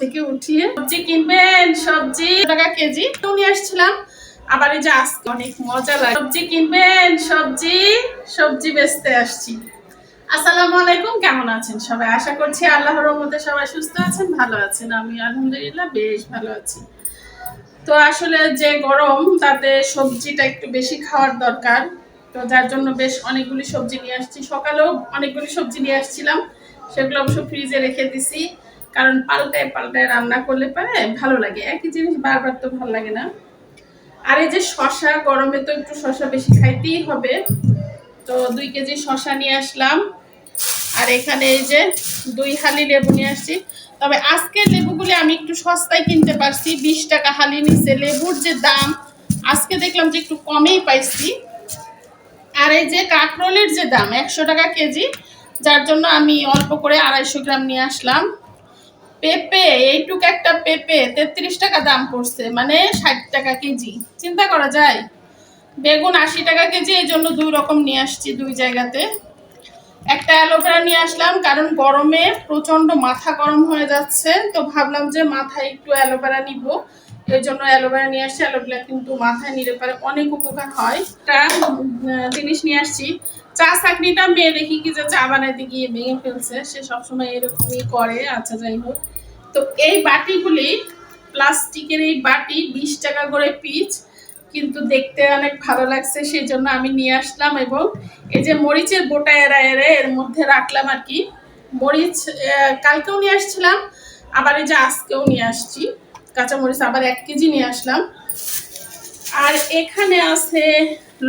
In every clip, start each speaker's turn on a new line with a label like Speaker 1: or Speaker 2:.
Speaker 1: থেকে উঠিয়ে সবজি কিনবেন, সবজি টাকা কেজি। নিয়ে আসছিলাম। আবার এই যে আজকে অনেক মজা লাগে। সবজি কিনবেন, সবজি সবজি বেচতে আসছি। আসসালামু আলাইকুম, কেমন আছেন সবাই? আশা করছি আল্লাহর সবাই সুস্থ আছেন, ভালো আছেন। আমি আলহামদুলিল্লাহ বেশ ভালো আছি। তো আসলে যে গরম, তাতে সবজিটা একটু বেশি খাওয়ার দরকার। তো যার জন্য বেশ অনেকগুলি সবজি নিয়ে আসছি। সকালেও অনেকগুলি সবজি নিয়ে আসছিলাম। সেগুলো অবশ্য ফ্রিজে রেখে দিছি। কারণ পাল্টায় পাল্টায় রান্না করলে পারে, ভালো লাগে। একই জিনিস বারবার তো ভালো লাগে না। আর এই যে শশা গরমে তো একটু শশা বেশি খাইতেই হবে। তো দুই কেজি শশা নিয়ে আসলাম। আর এখানে এই যে দুই হালি লেবু নিয়ে আসছি। তবে আজকে লেবুগুলি আমি একটু সস্তায় কিনতে পারছি। বিশ টাকা হালি নিচ্ছে লেবুর যে দাম, আজকে দেখলাম যে একটু কমেই পাইছি। আর এই যে কাঁকরোলের যে দাম, একশো টাকা কেজি, যার জন্য আমি অল্প করে আড়াইশো গ্রাম নিয়ে আসলাম। পেঁপে, এইটুক একটা পেঁপে, তেত্রিশ টাকা দাম পড়ছে মানে ষাট টাকা কেজি। চিন্তা করা যায়? বেগুন আশি টাকা কেজি, এই জন্য দুই রকম নিয়ে আসছি দুই জায়গাতে। একটা অ্যালোভেরা নিয়ে আসলাম, কারণ গরমে প্রচণ্ড মাথা গরম হয়ে যাচ্ছে, তো ভাবলাম যে মাথায় একটু অ্যালোভেরা নিব। এই জন্য অ্যালোভেরা নিয়ে আসছি, অ্যালোভেরা কিন্তু মাথায় নিলে পারে অনেক উপকার হয়। একটা জিনিস নিয়ে আসছি চা চাকরিটা মেয়ে দেখি কি যে চা বানাইতে গিয়ে ভেঙে ফেলছে। সে সবসময় এরকমই করে আচ্ছা যাই হোক। তো এই বাটিগুলি, প্লাস্টিকের এই বাটি, বিশ টাকা করে পিচ, কিন্তু দেখতে অনেক ভালো লাগছে, সেই জন্য আমি নিয়ে আসলাম এবং এই যে মরিচের বোটা এরা এরা এর মধ্যে রাখলাম আর কি। মরিচ কালকেও নিয়ে আসছিলাম, আবার এই যে আজকেও নিয়ে আসছি। কাঁচা মরিচ আবার এক কেজি নিয়ে আসলাম। আর এখানে আছে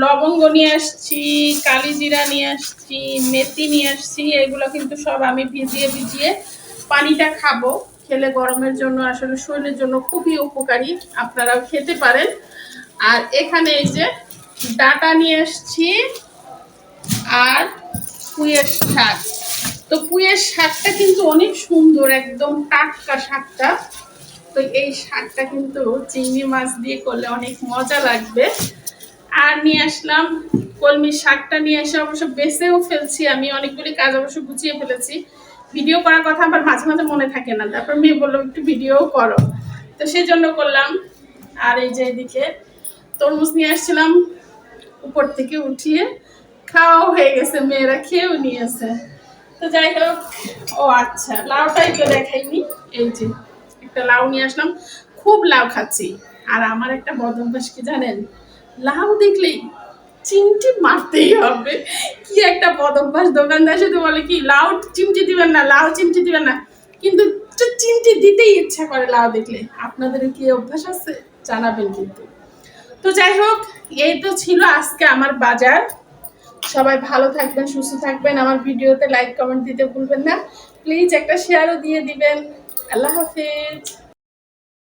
Speaker 1: লবঙ্গ নিয়ে আসছি কালিজিরা নিয়ে আসছি, মেথি নিয়ে আসছি, এগুলো কিন্তু সব আমি ভিজিয়ে ভিজিয়ে পানিটা খাব। খেলে গরমের জন্য, আসলে শরীরের জন্য খুবই উপকারী, আপনারাও খেতে পারেন। আর এখানে এই যে ডাটা নিয়ে আসছি আর পুঁয়ের শাক। তো পুঁয়ের শাকটা কিন্তু অনেক সুন্দর, একদম টাটকা শাকটা। তো এই শাকটা কিন্তু চিংড়ি মাছ দিয়ে করলে অনেক মজা লাগবে। আর নিয়ে আসলাম কলমি শাকটা নিয়ে এসে অবশ্য বেছেও ফেলছি আমি, অনেকগুলি কাজ অবশ্য গুছিয়ে ফেলেছি। ভিডিও করার কথা আবার মাঝে মাঝে মনে থাকে না, তারপর মেয়ে বলল, একটু ভিডিও করো। তো সেই জন্য করলাম। আর এই যে এদিকে তরমুজ নিয়ে আসছিলাম, উপর থেকে উঠিয়ে খাওয়াও হয়ে গেছে, মেয়েরা খেয়েও নিয়েছে। তো যাই হোক, ও আচ্ছা লাউটাই তো দেখাইনি, এই যে। একটা লাউ নিয়ে আসলাম। খুব লাউ খাচ্ছি। আর আমার একটা বদ অভ্যাস কি জানেন? লাউ দেখলেই চিমটি মারতেই হবে। কি একটা বদ অভ্যাস? দোকানদার শুধু বলে কি, লাউ চিমটি দিবেন না, লাউ চিমটি দিবেন না। কিন্তু চিমটি দিতেই ইচ্ছা করে লাউ দেখলে। আপনাদের কি অভ্যাস আছে? জানাবেন কিন্তু। তো যাই হোক, এই তো ছিল আজকে আমার বাজার। সবাই ভালো থাকবেন, সুস্থ থাকবেন। আমার ভিডিওতে লাইক কমেন্ট দিতে ভুলবেন না। প্লিজ একটা শেয়ারও দিয়ে দিবেন। আল্লাহ হাফিজ